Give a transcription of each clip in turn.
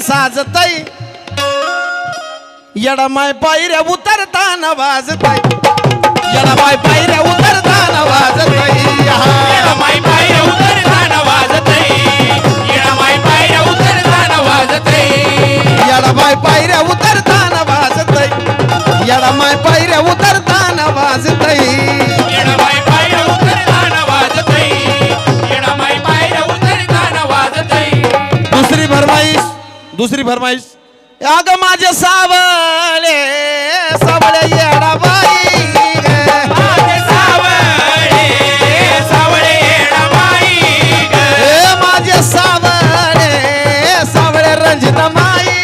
साजताई येडामाय पायऱ्या उतरताना वाजताई येडामाय पायऱ्या उतरताना वाजताई येडामाय पायऱ्या उतरताना वाजताई येडामाय पायऱ्या उतरताना वाजताई येडामाय पायऱ्या उतरताना वाजताई येडामाय पायऱ्या उतर दुसरी भरमाईश अग माझे सावळे सावळे येडाबाई माझे सावळे सावळे येडामाई ग. ए माझे सावळे सावळे रंजित माई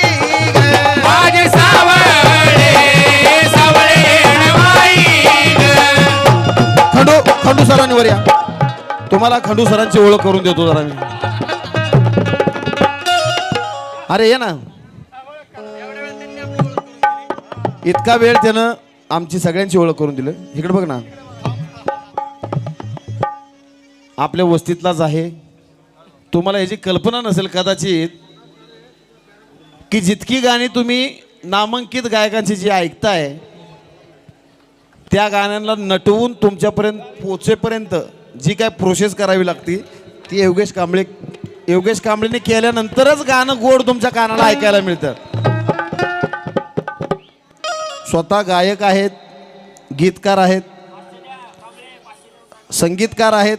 माझे सावळे सावळे येडामाई ग. खंडू खंडू सरांनी वर या. तुम्हाला खंडू सरांची ओळख करून देतो जरा मी. अरे ये ना. इतका वेळ त्यानं आमची सगळ्यांची ओळख करून दिलं. इकडे बघ ना. आपल्या वस्तीतलाच आहे. तुम्हाला याची कल्पना नसेल कदाचित की जितकी गाणी तुम्ही नामांकित गायकांची जी ऐकताय त्या गाण्यांना नटवून तुमच्यापर्यंत पोचेपर्यंत जी काय प्रोसेस करावी लागती ती योगेश कांबळे योगेश कांबळेने केल्यानंतरच गाणं गोड तुमच्या कानाला ऐकायला मिळतं. स्वतः गायक आहेत गीतकार आहेत संगीतकार आहेत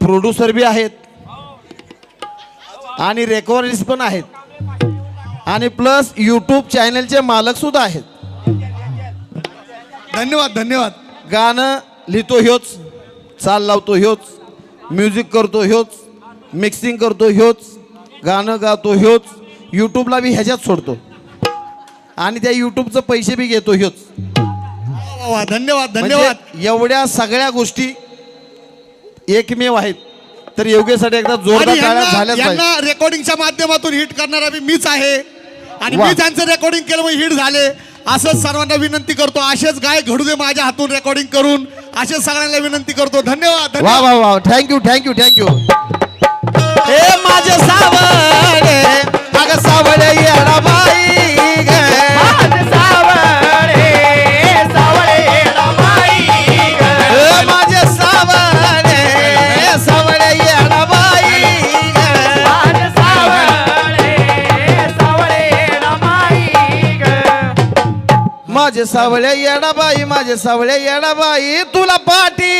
प्रोड्युसर बी आहेत आणि रेकॉर्डिस्ट पण आहेत. आणि प्लस यूट्यूब चॅनलचे मालक सुद्धा आहेत. धन्यवाद धन्यवाद. गाणं लिहितो ह्योच चाल लावतो ह्योच म्युझिक करतो ह्योच. मिक्सिंग करतो ह्योच गाणं गातो ह्योच यूट्यूबला बी ह्याच्यात सोडतो. आणि त्या यूट्यूबचं पैसे बी घेतो ह्योच. वा, वा, धन्यवाद धन्यवाद. म्हणजे एवढ्या सगळ्या गोष्टी एकमेव आहेत. तर योगेसाठी एकदा आणि जोरदार टाळ्या यांना झाल्याच पाहिजे यांना रेकॉर्डिंगच्या माध्यमातून हिट करणारा बी मीच आहे. आणि वा. मी त्यांचं रेकॉर्डिंग केलं मग हिट झाले. असंच सर्वांना विनंती करतो. असेच गाय घडू दे माझ्या हातून रेकॉर्डिंग करून. असेच सगळ्यांना विनंती करतो. धन्यवाद वा धन्यवाद. वा वा. थँक्यू थँक्यू थँक्यू माझे सावळे अग सावळे येडा बाई ग माझे सावळे सावळे येडामाई ग. ए माझे सावळे सावळे येडा बाई ग माझे सावळे सावळे येडामाई ग. माझे सावळे येडा बाई माझे सावळे येडा बाई तुला पाठी